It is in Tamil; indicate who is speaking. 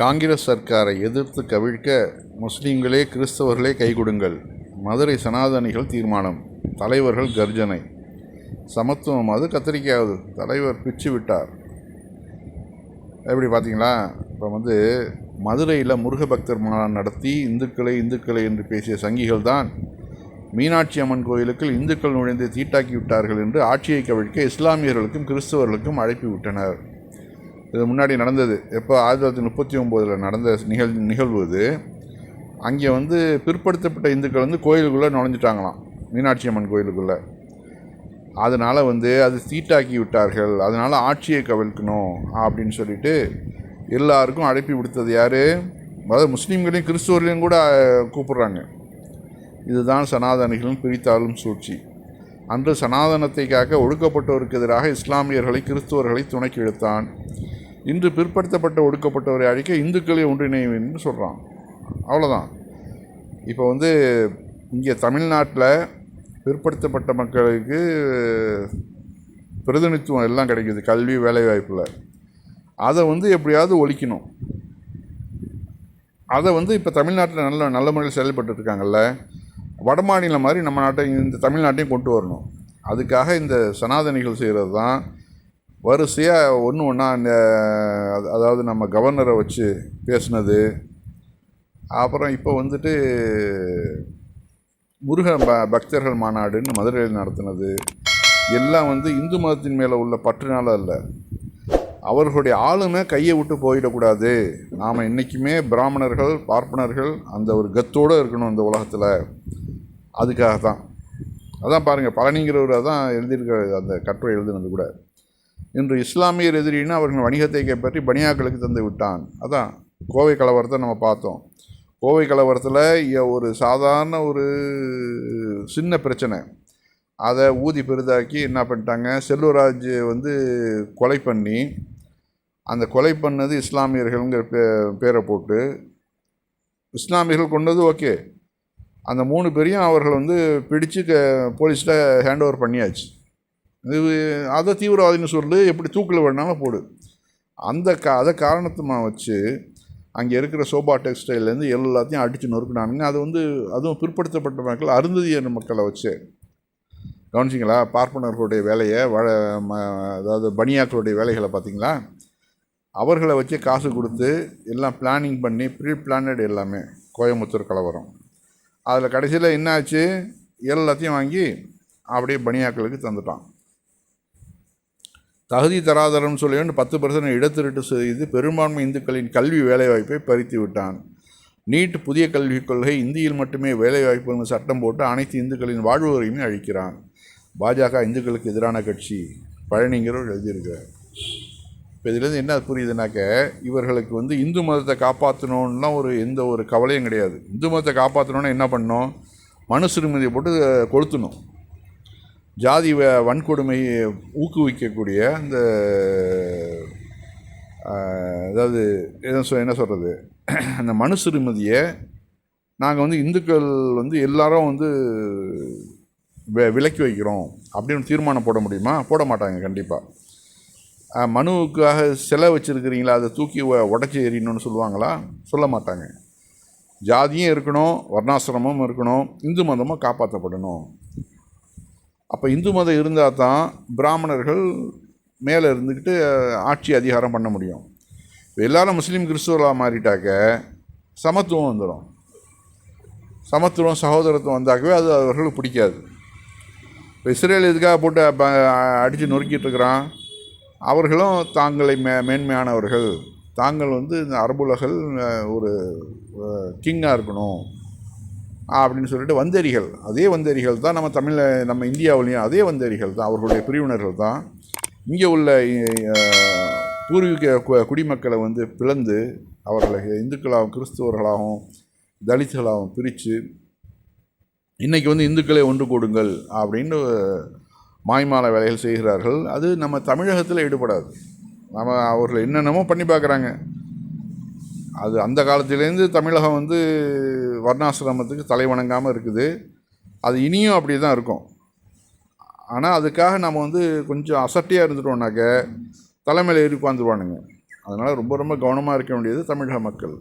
Speaker 1: காங்கிரஸ் சர்க்காரை எதிர்த்து கவிழ்க்க முஸ்லீம்களே கிறிஸ்தவர்களே கைகொடுங்கள் மதுரை சனாதனிகள் தீர்மானம். தலைவர்கள் கர்ஜனை. சமத்துவம் அது கத்திரிக்கையாவது. தலைவர் பிச்சு விட்டார். எப்படி பார்த்தீங்களா? இப்போ வந்து மதுரையில் முருக பக்தர் மாநாடு நடத்தி இந்துக்களை இந்துக்களை என்று பேசிய சங்கிகள் தான் மீனாட்சி அம்மன் கோயிலுக்கு இந்துக்கள் நுழைந்து தீட்டாக்கி விட்டார்கள் என்று ஆட்சியை கவிழ்க்க இஸ்லாமியர்களுக்கும் கிறிஸ்தவர்களுக்கும் அழைப்பு விட்டனர். இது முன்னாடி நடந்தது. எப்போ ஆயிரத்தி தொள்ளாயிரத்தி முப்பத்தி ஒம்போதில் நடந்த நிகழ் நிகழ்வு இது. அங்கே வந்து பிற்படுத்தப்பட்ட இந்துக்கள் வந்து கோயிலுக்குள்ளே நுழைஞ்சிட்டாங்களாம். மீனாட்சி அம்மன் கோயிலுக்குள்ளே. அதனால் வந்து அது சீட்டாக்கி விட்டார்கள். அதனால் ஆட்சியை கவிழ்க்கணும் அப்படின்னு சொல்லிட்டு எல்லாருக்கும் அழைப்பி விடுத்தது யார்? அதாவது முஸ்லீம்களையும் கிறிஸ்துவர்களையும் கூட கூப்பிட்றாங்க. இதுதான் சனாதனிகளும் பிரித்தாளும் சூழ்ச்சி. அன்று சனாதனத்தை காக்க ஒடுக்கப்பட்டோருக்கு எதிராக இஸ்லாமியர்களை கிறிஸ்துவர்களை துணைக்கு இழுத்தான். இன்று பிற்படுத்தப்பட்ட ஒடுக்கப்பட்டவரை அழிக்க இந்துக்களை ஒன்றிணையும் என்று சொல்கிறான் அவ்வளோதான் இப்போ வந்து இங்கே தமிழ்நாட்டில் பிற்படுத்தப்பட்ட மக்களுக்கு பிரதிநிதித்துவம் எல்லாம் கிடைக்குது கல்வி வேலைவாய்ப்பில். அதை வந்து எப்படியாவது ஒழிக்கணும். அதை வந்து இப்போ தமிழ்நாட்டில் நல்ல நல்ல முறையில் செயல்பட்டு இருக்காங்கல்ல வடமாநிலம் மாதிரி நம்ம நாட்டை இந்த தமிழ்நாட்டையும் கொண்டு வரணும். அதுக்காக இந்த சனாதனிகள் செய்கிறது தான் வரிசையாக ஒன்று ஒன்றா இந்த அதாவது நம்ம கவர்னரை வச்சு பேசுனது. அப்புறம் இப்போ வந்துட்டு முருக ப பக்தர்கள் மாநாடுன்னு மதுரையில் நடத்தினது. எல்லாம் வந்து இந்து மதத்தின் மேலே உள்ள பற்றுனால அல்ல. அவர்களுடைய ஆளுமை கையை விட்டு போயிடக்கூடாது. நாம் என்றைக்குமே பிராமணர்கள் பார்ப்பனர்கள் அந்த ஒரு கத்தோடு இருக்கணும் அந்த உலகத்தில். அதுக்காக தான் அதான் பாருங்கள் பழனிங்கிறவர் அதான் எழுதியிருக்க அந்த கட்டுரை எழுதினது கூட. இன்று இஸ்லாமியர் எதிரின்னு அவர்கள் வணிகத்தை கைப்பற்றி பனியாக்களுக்கு தந்து விட்டான். அதான் கோவை கலவரத்தை நம்ம பார்த்தோம். கோவை கலவரத்தில் ஒரு சாதாரண ஒரு சின்ன பிரச்சனை. அதை ஊதி பெரிதாக்கி என்ன பண்ணிட்டாங்க செல்வராஜ் வந்து கொலை பண்ணி அந்த கொலை பண்ணது இஸ்லாமியர்கள்ங்கிற பே பேரை போட்டு இஸ்லாமியர்கள் கொண்டது ஓகே. அந்த மூணு பேரையும் அவர்கள் வந்து பிடிச்சு க போலீஸில் ஹேண்ட் ஓவர் பண்ணியாச்சு. இது அதை தீவிரவாதின்னு சொல்லு எப்படி தூக்கில் வேணாலும் போடு. அந்த கா அதை காரணத்தமாக வச்சு அங்கே இருக்கிற சோபா டெக்ஸ்டைல்லேருந்து எல்லாத்தையும் அடித்து நொறுக்கினானுங்க. அது வந்து அதுவும் பிற்படுத்தப்பட்ட மக்கள் அருந்ததியர் மக்களை வச்சு. கவனிச்சிங்களா? பார்ப்பனர்களுடைய வேலையை வ அதாவது பனியாக்களுடைய வேலைகளை பார்த்தீங்களா? அவர்களை வச்சு காசு கொடுத்து எல்லாம் பிளானிங் பண்ணி ப்ரீ பிளானட் எல்லாமே கோயம்புத்தூர் கலவரம். அதில் கடைசியில் என்னாச்சு? எல்லாத்தையும் வாங்கி அப்படியே பனியாக்களுக்கு தந்துட்டான். தகுதி தராதரம் சொல்லி பத்து பர்சன்ட் இடத்திருட்டு செய்து பெரும்பான்மை இந்துக்களின் கல்வி வேலைவாய்ப்பை பறித்து விட்டான். நீட் புதிய கல்விக் கொள்கை இந்தியில் மட்டுமே வேலைவாய்ப்புன்னு சட்டம் போட்டு அனைத்து இந்துக்களின் வாழ்வு அழிக்கிறான். பாஜக இந்துக்களுக்கு எதிரான கட்சி. பழனிங்கிறவர் எழுதியிருக்கிறார் இப்போ இதுலேருந்து என்ன புரியுதுனாக்க இவர்களுக்கு வந்து இந்து மதத்தை காப்பாற்றணும்லாம் ஒரு எந்த ஒரு கவலையும் கிடையாது. இந்து மதத்தை காப்பாற்றணுன்னா என்ன பண்ணணும்? மனு போட்டு கொளுத்தணும். ஜாதி வ- வன்கொடுமையை ஊக்குவிக்கக்கூடிய அந்த அதாவது என்ன சொல் என்ன சொல்கிறது அந்த மனு நாங்கள் வந்து இந்துக்கள் வந்து எல்லாரும் வந்து விலக்கி வைக்கிறோம் அப்படின்னு தீர்மானம் போட முடியுமா? போட மாட்டாங்க கண்டிப்பாக மனுவுக்காக சிலை வச்சுருக்கிறீங்களா? அதை தூக்கி உடச்சி எறியணும்னு சொல்லுவாங்களா? சொல்ல மாட்டாங்க. ஜாதியும் இருக்கணும் வர்ணாசிரமும் இருக்கணும் இந்து மதமும் காப்பாற்றப்படணும் அப்போ இந்து மதம் இருந்தால் தான் பிராமணர்கள் மேலே இருந்துக்கிட்டு ஆட்சி அதிகாரம் பண்ண முடியும். இப்போ எல்லாரும் முஸ்லீம் கிறிஸ்துவலாக மாறிட்டாக்க சமத்துவம் வந்துடும் சமத்துவம் சகோதரத்துவம் வந்தாக்கவே அது அவர்களுக்கு பிடிக்காது. இப்போ இஸ்ரேல் இதுக்காக போட்டு அடித்து நொறுக்கிட்டு இருக்கிறான்? அவர்களும் தாங்களை மே மேன்மையானவர்கள். தாங்கள் வந்து இந்த அரபுலகள் ஒரு கிங்காக இருக்கணும். அப்படின்னு சொல்லிட்டு வந்தேரிகள். அதே வந்தேரிகள் தான் நம்ம தமிழில் நம்ம இந்தியாவிலையும் அதே வந்தேரிகள் தான் அவர்களுடைய பிரிவினர்கள் தான். இங்கே உள்ள பூர்வீக கு- குடிமக்களை வந்து பிளந்து அவர்களை இந்துக்களாகவும் கிறிஸ்துவர்களாகவும் தலித்துகளாகவும் பிரித்து இன்றைக்கி வந்து இந்துக்களை ஒன்று கூடுங்கள் அப்படின்னு மாய்மால வேலைகள் செய்கிறார்கள். அது நம்ம தமிழகத்தில் ஈடுபடாது. நம்ம அவர்கள் என்னென்னமோ பண்ணி பார்க்குறாங்க. அது அந்த காலத்திலேருந்து தமிழகம் வந்து வர்ணாசிரமத்துக்கு தலை வணங்காமல் இருக்குது. அது இனியும் அப்படி தான் இருக்கும். ஆனால் அதுக்காக நம்ம வந்து கொஞ்சம் அசட்டியாக இருந்துட்டோம்னாக்க தலைமையில் ஏறி உட்காந்துருவானுங்க அதனால் ரொம்ப ரொம்ப கவனமாக இருக்க வேண்டியது தமிழக மக்கள்.